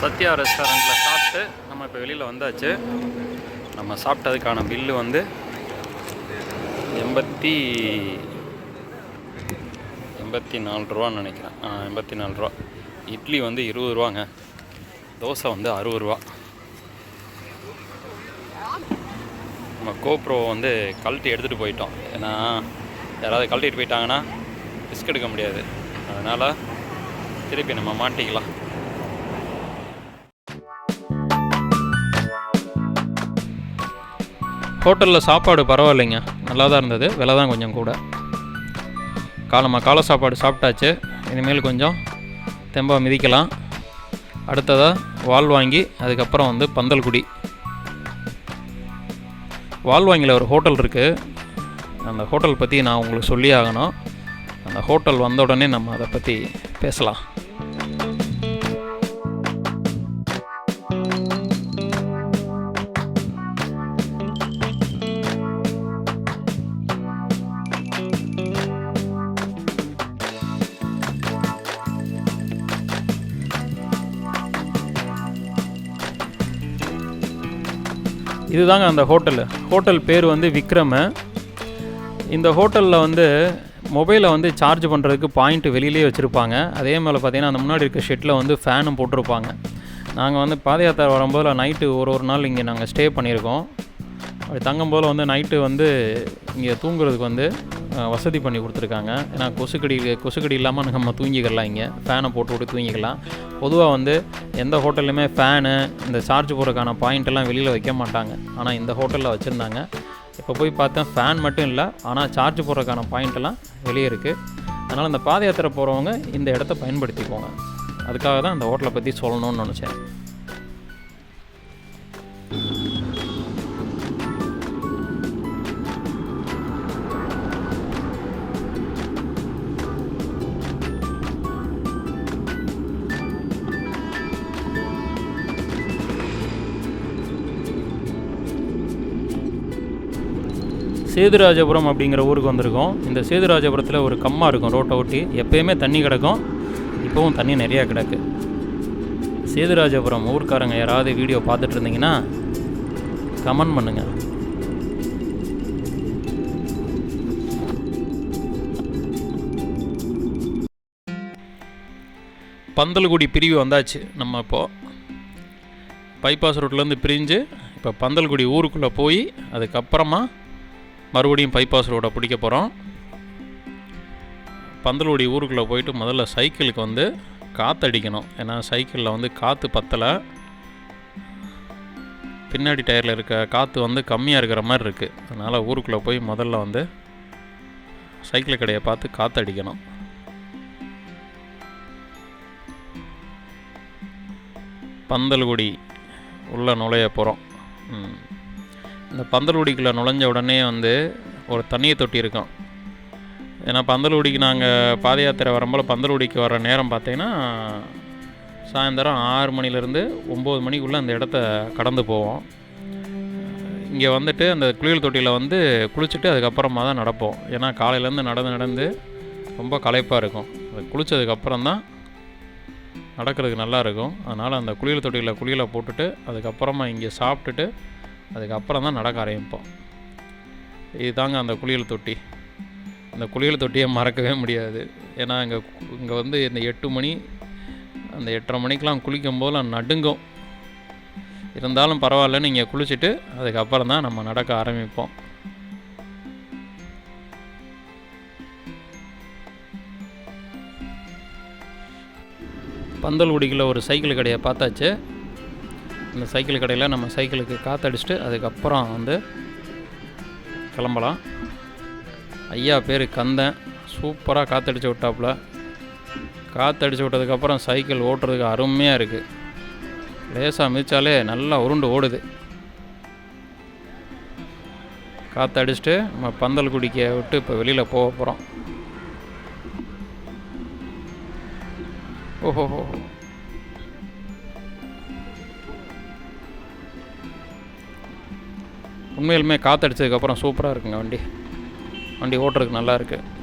சத்யா ரெஸ்டாரண்ட்டில் சாப்பிட்டு நம்ம இப்போ வெளியில் வந்தாச்சு. நம்ம சாப்பிட்டதுக்கான பில்லு வந்து எண்பத்தி எண்பத்தி நாலு ரூபான்னு நினைக்கிறேன். ஆ எண்பத்தி நாலு ரூபா. இட்லி வந்து இருபது ரூபாங்க. தோசை வந்து அறுபது ரூபா. நம்ம கோப்ரோ வந்து கழட்டி எடுத்துகிட்டு போயிட்டோம். ஏன்னா யாராவது கழட்டிட்டு போயிட்டாங்கன்னா ரிஸ்க் எடுக்க முடியாது. அதனால் திருப்பி நம்ம மாட்டிக்கலாம். ஹோட்டலில் சாப்பாடு பரவாயில்லைங்க. நல்லா தான் இருந்தது. விலை தான் கொஞ்சம் கூட. காலமாக காலை சாப்பாடு சாப்பிட்டாச்சு. இனிமேல் கொஞ்சம் தெம்பாக மிதிக்கலாம். அடுத்ததாக வால் வாங்கி அதுக்கப்புறம் வந்து பந்தல்குடி வால்வாங்கியில் ஒரு ஹோட்டல் இருக்குது அந்த ஹோட்டல் பற்றி நான் உங்களுக்கு சொல்லி ஆகணும். அந்த ஹோட்டல் வந்த உடனே நம்ம அதை பற்றி பேசலாம். இதுதாங்க அந்த ஹோட்டலு. ஹோட்டல் பேர் வந்து விக்ரம். இந்த ஹோட்டலில் வந்து மொபைலை வந்து சார்ஜ் பண்ணுறதுக்கு பாயிண்ட் வெளியிலே வச்சுருப்பாங்க. அதே மேலே பார்த்தீங்கன்னா அந்த முன்னாடி இருக்க ஷெட்டில் வந்து ஃபேனும் போட்டிருப்பாங்க. நாங்கள் வந்து பாத யாத்திரை வரும்போது நைட்டு ஒரு ஒரு நாள் இங்கே நாங்கள் ஸ்டே பண்ணியிருக்கோம். அப்படி தங்கும்போது வந்து நைட்டு வந்து இங்கே தூங்குறதுக்கு வந்து வசதி பண்ணி கொடுத்துருக்காங்க. ஏன்னா கொசுக்கடி கொசுக்கடி இல்லாமல் நம்ம தூங்கிக்கலாம் இங்கே. ஃபேனை போட்டு விட்டு தூங்கிக்கலாம். பொதுவாக வந்து எந்த ஹோட்டல்லையுமே ஃபேனு இந்த சார்ஜ் போடுறதுக்கான பாயிண்ட்டெல்லாம் வெளியில் வைக்க மாட்டாங்க. ஆனால் இந்த ஹோட்டலில் வச்சுருந்தாங்க. இப்போ போய் பார்த்தேன் ஃபேன் மட்டும் இல்லை ஆனால் சார்ஜ் போடுறதுக்கான பாயிண்ட்டெல்லாம் வெளியே இருக்குது அதனால் இந்த பாத யாத்திரை போகிறவங்க இந்த இடத்த பயன்படுத்திக்கோங்க. அதுக்காக தான் அந்த ஹோட்டலை பற்றி சொல்லணும்னு நினச்சேன். சேதுராஜபுரம் அப்படிங்கிற ஊருக்கு வந்திருக்கோம். இந்த சேதுராஜபுரத்தில் ஒரு கம்மா இருக்கும் ரோட்டை ஒட்டி. எப்போயுமே தண்ணி கிடக்கும். இப்போவும் தண்ணி நிறையா கிடக்கு. சேதுராஜபுரம் ஊர்க்காரங்க யாராவது வீடியோ பார்த்துட்டு இருந்தீங்கன்னா கமெண்ட் பண்ணுங்கள் பந்தல்குடி பிரிவு வந்தாச்சு நம்ம இப்போது பைபாஸ் ரோட்லேருந்து பிரிஞ்சு இப்போ பந்தல்குடி ஊருக்குள்ளே போய் அதுக்கப்புறமா மறுபடியும் பைபாஸ் ரோடை பிடிக்க போகிறோம் பந்தல்குடி ஊருக்குள்ளே போயிட்டு முதல்ல சைக்கிளுக்கு வந்து காற்றடிக்கணும் ஏன்னா சைக்கிளில் வந்து காற்று பத்தலை. பின்னாடி டயரில் இருக்க காற்று வந்து கம்மியாக இருக்கிற மாதிரி இருக்குது அதனால் ஊருக்குள்ளே போய் முதல்ல வந்து சைக்கிள் கடையை பார்த்து காற்றடிக்கணும் பந்தல்குடி உள்ள நுழைய போகிறோம் இந்த பந்தல்குடிக்குள்ளே நுழைஞ்ச உடனே வந்து ஒரு தண்ணியை தொட்டி இருக்கும் ஏன்னா பந்தல்குடிக்கு நாங்கள் பாத யாத்திரை வரும்போது பந்தல்குடிக்கு வர நேரம் பார்த்தீங்கன்னா சாயந்தரம் ஆறு மணிலேருந்து ஒம்பது மணிக்குள்ளே அந்த இடத்த கடந்து போவோம். இங்கே வந்துட்டு அந்த குளியல் தொட்டியில் வந்து குளிச்சுட்டு அதுக்கப்புறமா தான் நடப்போம். ஏன்னா காலையிலேருந்து நடந்து நடந்து ரொம்ப களைப்பாக இருக்கும். அது குளித்ததுக்கப்புறம் தான் நடக்கிறதுக்கு நல்லா இருக்கும். அதனால் அந்த குளியல் தொட்டியில் குளியலை போட்டுட்டு அதுக்கப்புறமா இங்கே சாப்பிட்டுட்டு அதுக்கப்புறம் தான் நடக்க ஆரம்பிப்போம். இதுதாங்க அந்த குளியல் தொட்டி. அந்த குளியல் தொட்டியை மறக்கவே முடியாது. ஏன்னா இங்கே இங்கே வந்து இந்த எட்டு மணி அந்த எட்டரை மணிக்கெலாம் குளிக்கும் போதெல்லாம் நடுங்கும். இருந்தாலும் பரவாயில்லன்னு இங்கே குளிச்சுட்டு அதுக்கப்புறம் தான் நம்ம நடக்க ஆரம்பிப்போம். பந்தல்குடிக்குள்ள ஒரு சைக்கிள் கடையை பார்த்தாச்சு. இந்த சைக்கிள் கடையில் நம்ம சைக்கிளுக்கு காற்றடிச்சிட்டு அதுக்கப்புறம் வந்து கிளம்பலாம். ஐயா பேர் கந்தன். சூப்பராக காற்றடிச்சு விட்டாப்புல. காற்றடிச்சு விட்டதுக்கப்புறம் சைக்கிள் ஓட்டுறதுக்கு அருமையாக இருக்குது லேசாக மிதிச்சாலே நல்லா உருண்டு ஓடுது. காற்றடிச்சிட்டு நம்ம பந்தல்குடிக்க விட்டு இப்போ வெளியில் போக போகிறோம் ஓஹோஹோ உண்மையிலுமே காற்றடிச்சதுக்கப்புறம் சூப்பராக இருக்குங்க வண்டி. வண்டி ஓட்டுறதுக்கு நல்லா இருக்குது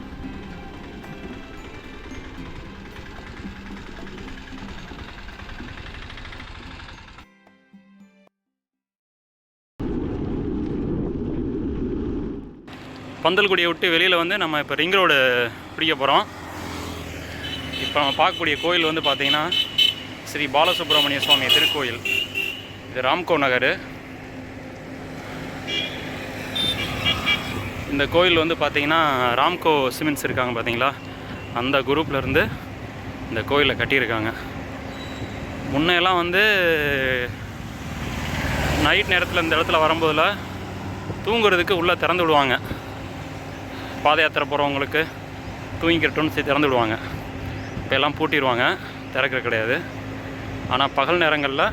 பந்தல்குடியை விட்டு வெளியில் வந்து நம்ம இப்போ ரிங் ரோடு பிடிக்க போகிறோம் இப்போ நம்ம பார்க்கக்கூடிய கோயில் வந்து பார்த்திங்கன்னா ஸ்ரீ பாலசுப்ரமணிய சுவாமி திருக்கோயில். இது ராம்கோ நகர். இந்த கோயில் வந்து பார்த்திங்கன்னா ராம்கோ சிமெண்ட்ஸ் இருக்காங்க பார்த்தீங்களா? அந்த குரூப்லேருந்து இந்த கோயிலை கட்டியிருக்காங்க. முன்னையெல்லாம் வந்து நைட் நேரத்தில் இந்த இடத்துல வரும்போதில் தூங்குறதுக்கு உள்ளே திறந்து விடுவாங்க. பாத யாத்திரை போகிறவங்களுக்கு தூங்கிக்கிறட்டும்னு சொல்லி திறந்து விடுவாங்க. இப்போ எல்லாம் பூட்டிடுவாங்க திறக்கிற கிடையாது. ஆனால் பகல் நேரங்களில்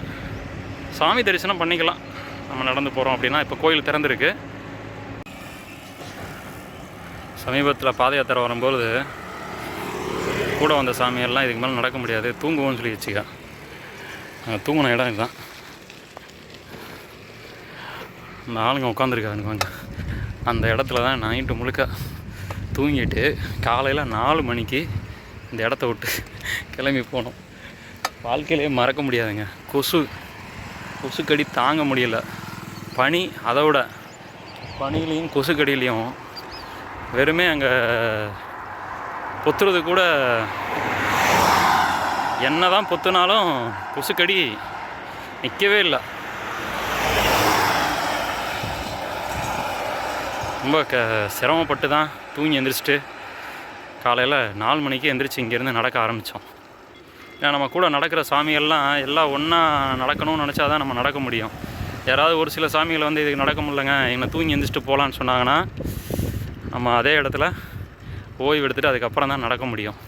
சாமி தரிசனம் பண்ணிக்கலாம். நம்ம நடந்து போகிறோம் அப்படின்னா இப்போ கோயில் திறந்துருக்கு. சமீபத்தில் பாத யாத்திரை வரும்போது கூட வந்த சாமியெல்லாம் இதுக்கு மேலே நடக்க முடியாது தூங்குவோம்னு சொல்லி வச்சுக்க நாங்கள் தூங்கின இடம் இதுதான். இந்த ஆளுங்க உட்காந்துருக்காங்க கொஞ்சம் அந்த இடத்துல தான் நைட்டு முழுக்க தூங்கிட்டு காலையில் நாலு மணிக்கு இந்த இடத்த விட்டு கிளம்பி போனோம். வாழ்க்கையிலே மறக்க முடியாதுங்க. கொசு கொசுக்கடி தாங்க முடியல. பனி அதை விட பனிலையும் கொசுக்கடியிலையும் வெறுமே அங்கே பொத்துறது கூட என்ன தான் பொத்துனாலும் கொசுக்கடி நிற்கவே இல்லை. ரொம்ப க சிரமப்பட்டு தான் தூங்கி எந்திரிச்சிட்டு காலையில் நாலு மணிக்கு எந்திரிச்சு இங்கேருந்து நடக்க ஆரம்பித்தோம் ஏன்னா நம்ம கூட நடக்கிற சாமிகள்லாம் எல்லாம் ஒன்றா நடக்கணும்னு நினச்சா தான் நம்ம நடக்க முடியும். யாராவது ஒரு சில சாமிகள் வந்து இதுக்கு நடக்க முடியலங்க என்னை தூங்கி எந்திரிச்சிட்டு போகலான்னு சொன்னாங்கன்னா நம்ம அதே இடத்துல ஓய்வு எடுத்துகிட்டு அதுக்கப்புறம் தான் நடக்க முடியும்.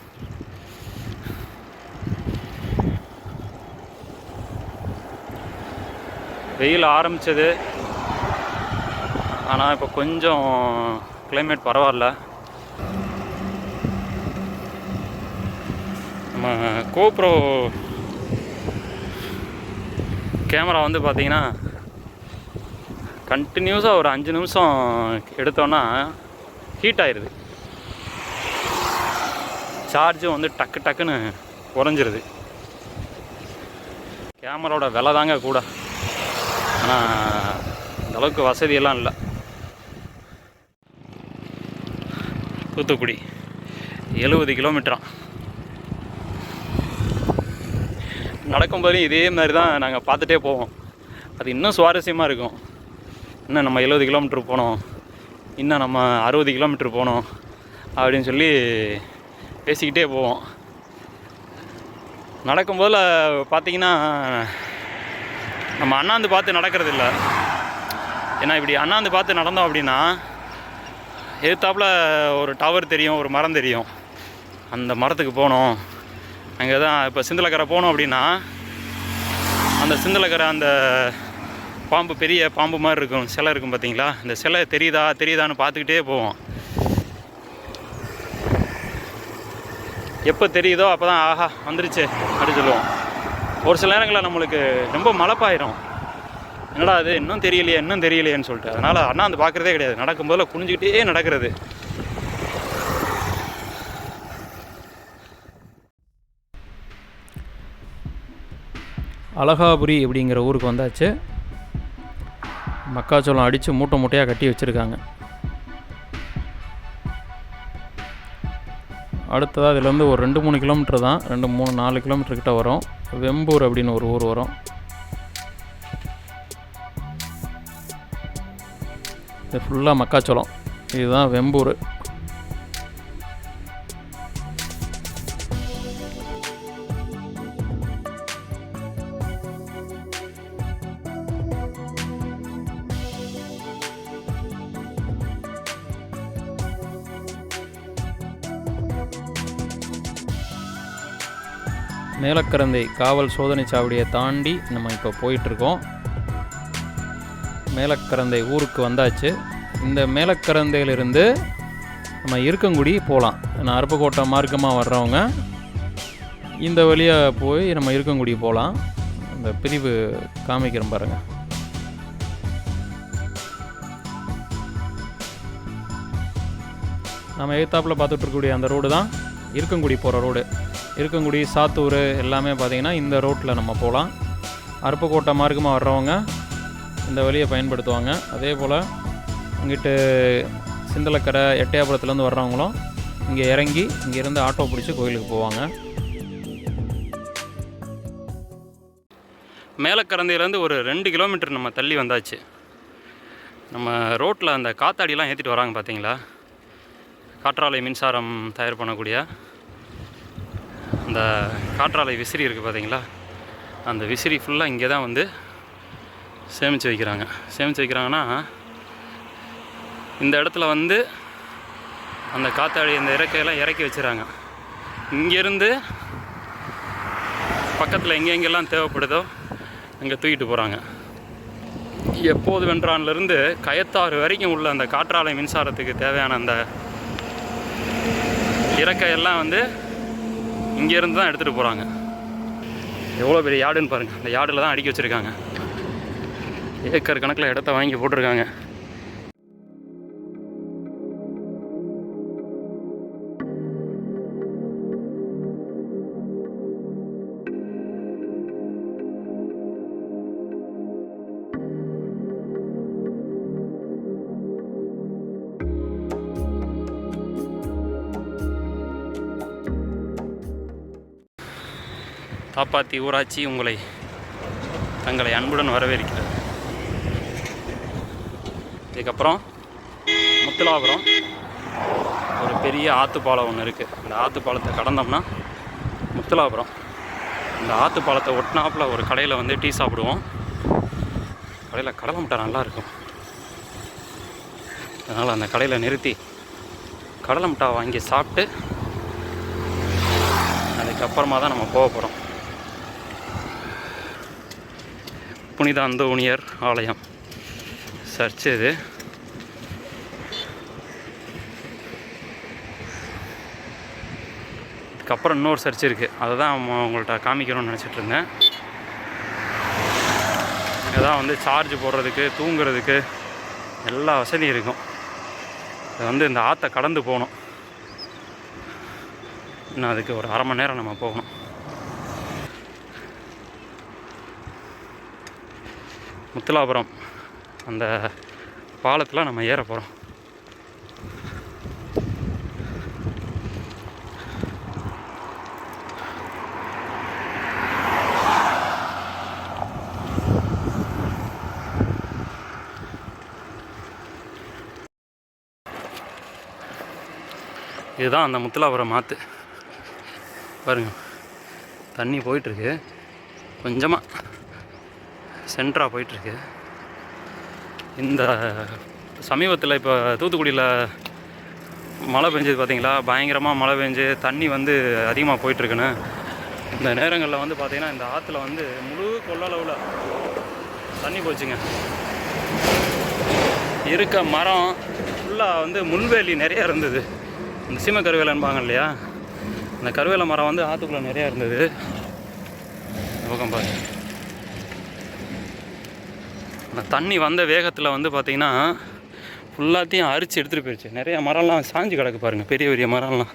வெயில் ஆரம்பித்தது ஆனால் இப்போ கொஞ்சம் கிளைமேட் பரவாயில்ல. நம்ம கோப்ரோ கேமரா வந்து பார்த்திங்கன்னா கண்டினியூஸாக ஒரு அஞ்சு நிமிஷம் எடுத்தோன்னா ஹீட் ஆயிடுது சார்ஜும் வந்து டக்கு டக்குன்னு குறைஞ்சிருது. கேமராவோட விலை தாங்க கூட. ஆனால் அந்தளவுக்கு வசதியெல்லாம் இல்லை. தூத்துக்குடி எழுபது கிலோமீட்டரா நடக்கும்போது இதே மாதிரி தான் நாங்கள் பார்த்துட்டே போவோம். அது இன்னும் சுவாரஸ்யமாக இருக்கும். இன்னும் நம்ம எழுபது கிலோமீட்டர் போனோம். இன்னும் நம்ம அறுபது கிலோமீட்டர் போகணும் அப்படின்னு சொல்லி பேசிக்கிட்டே போவோம். நடக்கும்போதில் பார்த்தீங்கன்னா நம்ம அண்ணாந்து பார்த்து நடக்கிறது இல்லை ஏன்னா இப்படி அண்ணாந்து பார்த்து நடந்தோம் அப்படின்னா எதிர்த்தாப்புல ஒரு டவர் தெரியும் ஒரு மரம் தெரியும். அந்த மரத்துக்கு போகணும். அங்கே தான் இப்போ சிந்தலக்கரை போனோம் அப்படின்னா அந்த சிந்தலக்கரை அந்த பாம்பு பெரிய பாம்பு மாதிரி இருக்கும் சிலை இருக்கும் பார்த்தீங்களா? இந்த சிலை தெரியுதா தெரியுதான்னு பார்த்துக்கிட்டே போவோம். எப்போ தெரியுதோ அப்போ தான் ஆஹா வந்துருச்சு அப்படின்னு சொல்லுவோம். ஒரு சில நேரங்களில் நம்மளுக்கு ரொம்ப மலைப்பாயிரும். என்னடா அது இன்னும் தெரியலையே இன்னும் தெரியலையேன்னு சொல்லிட்டு. அதனால் அண்ணா அந்த பார்க்குறதே கிடையாது. நடக்கும்போதில் குனிஞ்சிக்கிட்டே நடக்கிறது. அழகாபுரி அப்படிங்கிற ஊருக்கு வந்தாச்சு. மக்காச்சோளம் அடித்து மூட்டை மூட்டையாக கட்டி வச்சுருக்காங்க. அடுத்ததாக இதுலேருந்து ஒரு ரெண்டு மூணு கிலோமீட்டர் தான். ரெண்டு மூணு நாலு கிலோமீட்டர் கிட்ட வரும். வெம்பூர் அப்படின்னு ஒரு ஊர் வரும். இது ஃபுல்லாக மக்காச்சோளம். இதுதான் வெம்பூர். மேலக்கரந்தை காவல் சோதனை சாவடியை தாண்டி நம்ம இப்போ போயிட்டுருக்கோம். மேலக்கரந்தை ஊருக்கு வந்தாச்சு. இந்த மேலக்கரந்தையிலிருந்து நம்ம இருக்கங்குடி போகலாம் நான் அருப்புக்கோட்டை மார்க்கமாக வர்றவங்க இந்த வழியாக போய் நம்ம இருக்கங்குடி போகலாம் அந்த பிரிவு காமிக்கிறோம் பாருங்கள் நம்ம எழுத்தாப்பில் பார்த்துட்ருக்கக்கூடிய அந்த ரோடு தான் இருக்கங்குடி போகிற ரோடு. இருக்கங்குடி சாத்தூர் எல்லாமே பார்த்திங்கன்னா இந்த ரோட்டில் நம்ம போகலாம். அருப்புக்கோட்டை மார்க்கமாக வர்றவங்க இந்த வழியை பயன்படுத்துவாங்க. அதே போல் இங்கிட்டு சிந்தலக்கரை எட்டயபுரத்துலேருந்து வர்றவங்களும் இங்கே இறங்கி இங்கேருந்து ஆட்டோ பிடிச்சி கோயிலுக்கு போவாங்க. மேலக்கரந்தையிலேருந்து ஒரு ரெண்டு கிலோமீட்டர் நம்ம தள்ளி வந்தாச்சு. நம்ம ரோட்டில் அந்த காத்தாடிலாம் ஏற்றிட்டு வராங்க பார்த்தீங்களா? காற்றாலை மின்சாரம் தயார் பண்ணக்கூடிய அந்த காற்றாலை விசிறி இருக்குது பார்த்தீங்களா? அந்த விசிறி ஃபுல்லாக இங்கே தான் வந்து சேமித்து வைக்கிறாங்க. சேமித்து வைக்கிறாங்கன்னா இந்த இடத்துல வந்து அந்த காத்தாடி இந்த இறக்கையெல்லாம் இறக்கி வச்சுறாங்க இங்கேருந்து பக்கத்தில் எங்கெங்கெல்லாம் தேவைப்படுதோ அங்கே தூக்கிட்டு போகிறாங்க எப்போது வென்றான்லேருந்து கயத்தாறு வரைக்கும் உள்ள அந்த காற்றாலை மின்சாரத்துக்கு தேவையான அந்த இறக்கையெல்லாம் வந்து இங்கேருந்து தான் எடுத்துகிட்டு போகிறாங்க எவ்வளோ பெரிய யார்டுன்னு பாருங்கள் அந்த யார்டில் தான் அடுக்கி வச்சுருக்காங்க. ஏக்கர் கணக்கில் இடத்த வாங்கி போட்டிருக்காங்க. தாப்பாத்தி ஊராட்சி உங்களை தங்களை அன்புடன் வரவேற்கிறது இதுக்கப்புறம் முத்துலாபுரம் ஒரு பெரிய ஆற்றுப்பாலம் ஒன்று இருக்குது அந்த ஆற்றுப்பாலத்தை கடந்தோம்னா முத்துலாபுரம். இந்த ஆற்றுப்பாலத்தை ஒட்டினாப்புல ஒரு கடையில் வந்து டீ சாப்பிடுவோம். கடையில் கடலை முட்டை நல்லாயிருக்கும் அதனால் அந்த கடையில் நிறுத்தி கடலை முட்டை வாங்கி சாப்பிட்டு அதுக்கப்புறமா தான் நம்ம போக போகிறோம் புனித அந்தோணியர் ஆலயம். சர்ச் இது. இதுக்கப்புறம் இன்னொரு சர்ச் இருக்குது அதை தான் உங்கள்கிட்ட காமிக்கணும்னு நினச்சிட்டு இருந்தேன். இதான் வந்து சார்ஜ் போடுறதுக்கு தூங்குறதுக்கு எல்லா வசதியும் இருக்கும். இது வந்து இந்த ஆற்றை கடந்து போகணும். இன்னும் அதுக்கு ஒரு அரை மணி நேரம் நம்ம போகணும். முத்துலாபுரம். அந்த பாலத்தில் நம்ம ஏற போகிறோம் இதுதான் அந்த முத்துலாபுரம் மாற்று பாருங்க தண்ணி போயிட்டுருக்கு கொஞ்சமாக சென்டராக போயிட்டுருக்கு. இந்த சமீபத்தில் இப்போ தூத்துக்குடியில் மழை பெஞ்சது பார்த்தீங்களா பயங்கரமாக மழை பெஞ்சு தண்ணி வந்து அதிகமாக போயிட்டுருக்குன்னு. இந்த நேரங்களில் வந்து பார்த்திங்கன்னா இந்த ஆற்றுல வந்து முழு கொள்ளளவில் தண்ணி போச்சுங்க. இருக்க மரம் ஃபுல்லாக வந்து முள்வேலி நிறையா இருந்தது. இந்த சீம கருவேலன்பாங்க இல்லையா? அந்த கருவேல மரம் வந்து ஆற்றுக்குள்ளே நிறையா இருந்தது. பக்கம் பாருங்கள் அந்த தண்ணி வந்த வேகத்தில் வந்து பார்த்திங்கன்னா ஃபுல்லாத்தையும் அரிச்சு எடுத்துகிட்டு போயிடுச்சு நிறைய மரம்லாம் சாஞ்சு கிடக்கு பாருங்கள் பெரிய பெரிய மரம்லாம்.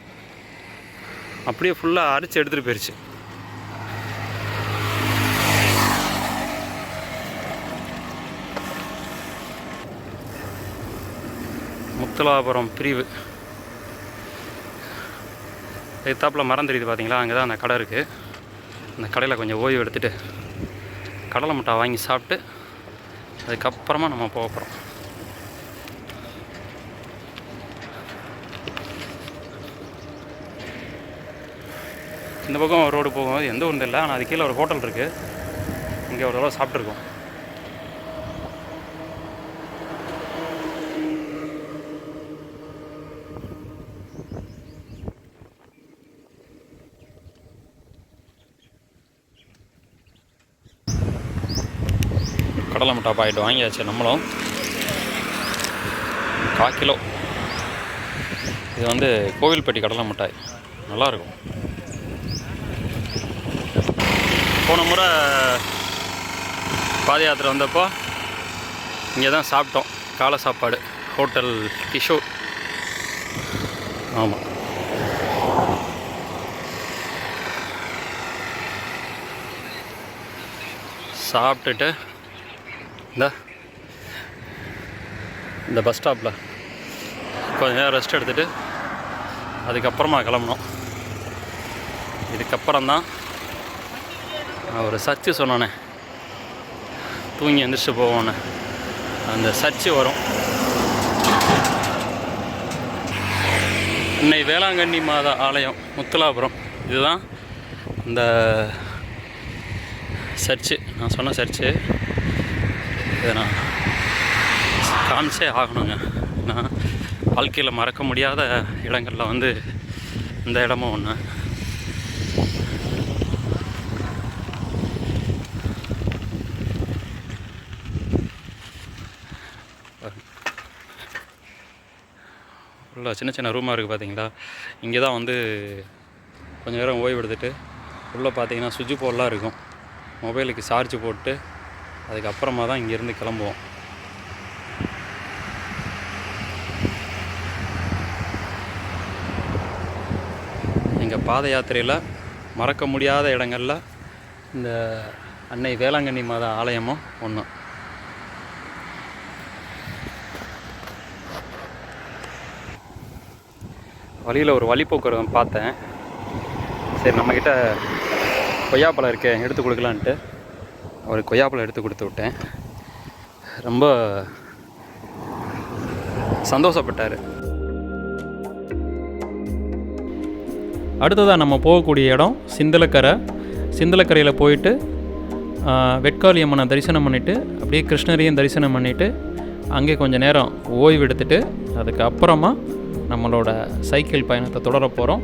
அப்படியே ஃபுல்லாக அரிச்சு எடுத்துகிட்டு போயிடுச்சு முத்துலாபுரம் பிரிவு. எத்தாப்பில் மரம் தெரியுது பார்த்தீங்களா அங்கே தான் அந்த கடை இருக்குது அந்த கடையில் கொஞ்சம் ஓய்வு எடுத்துகிட்டு கடலை முட்டை வாங்கி சாப்பிட்டு அதுக்கப்புறமா நம்ம போக போகிறோம் இந்த பக்கம் ரோடு போகும்போது எந்த ஒன்றும் இல்லை ஆனால் அது கீழே ஒரு ஹோட்டல் இருக்குது இங்கே ஒரு தடவை சாப்பிட்ருக்கோம் கடலை மிட்டாய் பாக்கெட் வாங்கியாச்சு நம்மளும். கால் கிலோ. இது வந்து கோவில்பட்டி கடலை மிட்டாய் நல்லாயிருக்கும் போன முறை பாத யாத்திரை வந்தப்போ இங்கே தான் சாப்பிட்டோம். காலை சாப்பாடு. ஹோட்டல் கிஷோர் ஆமாம் சாப்பிட்டுட்டு இந்த. இந்த பஸ் ஸ்டாப்பில் கொஞ்ச நேரம் ரெஸ்ட் எடுத்துகிட்டு அதுக்கப்புறமா கிளம்பணும். இதுக்கப்புறம்தான் நான் ஒரு சர்ச்சு சொன்னோன்னே தூங்கி எந்திரிச்சு போவோன்னு. அந்த சர்ச்சு வரும். இன்னை வேளாங்கண்ணி மாதா ஆலயம் முத்துலாபுரம். இதுதான் இந்த சர்ச்சு. நான் சொன்ன சர்ச்சு. இதை நான் காமிச்சே ஆகணுங்க. நான் வாழ்க்கையில் மறக்க முடியாத இடங்களில் வந்து இந்த இடமும் ஒன்று உள்ள சின்ன சின்ன ரூமாக இருக்குது பார்த்தீங்களா இங்கே தான் வந்து கொஞ்சம் நேரம் ஓய்வு எடுத்துகிட்டு உள்ளே பார்த்தீங்கன்னா சுவிட்ச் போர்டெலாம் இருக்கும். மொபைலுக்கு சார்ஜ் போட்டு அதுக்கப்புறமா தான் இங்கேருந்து கிளம்புவோம். எங்கள் பாத யாத்திரையில் மறக்க முடியாத இடங்களில் இந்த அன்னை வேளாங்கண்ணி மாதா ஆலயமும் ஒன்று வழியில் ஒரு வழிப்போக்குவரத்து பார்த்தேன். சரி நம்மக்கிட்ட கொய்யாப்பழம் இருக்கே எடுத்து கொடுக்கலான்ட்டு. ஒரு கொய்யாப்பழம் எடுத்து கொடுத்து விட்டேன். ரொம்ப சந்தோஷப்பட்டார். அடுத்ததாக நம்ம போகக்கூடிய இடம் சிந்தலக்கரை. சிந்தலக்கரையில் போயிட்டு வெட்காளி அம்மனை தரிசனம் பண்ணிவிட்டு அப்படியே கிருஷ்ணரையும் தரிசனம் பண்ணிவிட்டு அங்கே கொஞ்சம் நேரம் ஓய்வு எடுத்துட்டு அதுக்கப்புறமா நம்மளோட சைக்கிள் பயணத்தை தொடர போகிறோம்